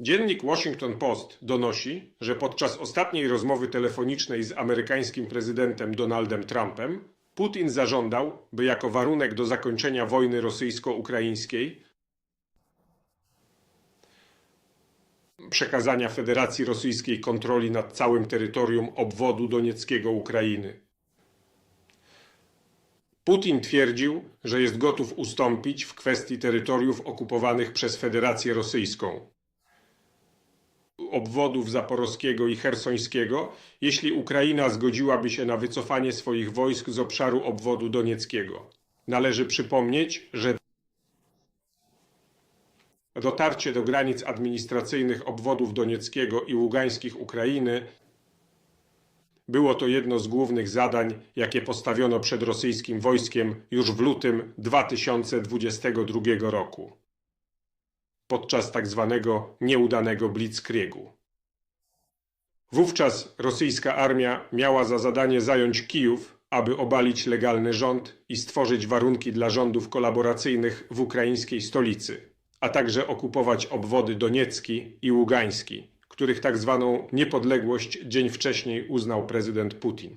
Dziennik Washington Post donosi, że podczas ostatniej rozmowy telefonicznej z amerykańskim prezydentem Donaldem Trumpem Putin zażądał, by jako warunek do zakończenia wojny rosyjsko-ukraińskiej przekazania Federacji Rosyjskiej kontroli nad całym terytorium obwodu donieckiego Ukrainy. Putin twierdził, że jest gotów ustąpić w kwestii terytoriów okupowanych przez Federację Rosyjską, obwodów zaporowskiego i chersońskiego, jeśli Ukraina zgodziłaby się na wycofanie swoich wojsk z obszaru obwodu donieckiego. Należy przypomnieć, że dotarcie do granic administracyjnych obwodów donieckiego i ługańskich Ukrainy było to jedno z głównych zadań, jakie postawiono przed rosyjskim wojskiem już w lutym 2022 roku podczas tak zwanego nieudanego blitzkriegu. Wówczas rosyjska armia miała za zadanie zająć Kijów, aby obalić legalny rząd i stworzyć warunki dla rządów kolaboracyjnych w ukraińskiej stolicy, a także okupować obwody Doniecki i Ługański, których tak zwaną niepodległość dzień wcześniej uznał prezydent Putin.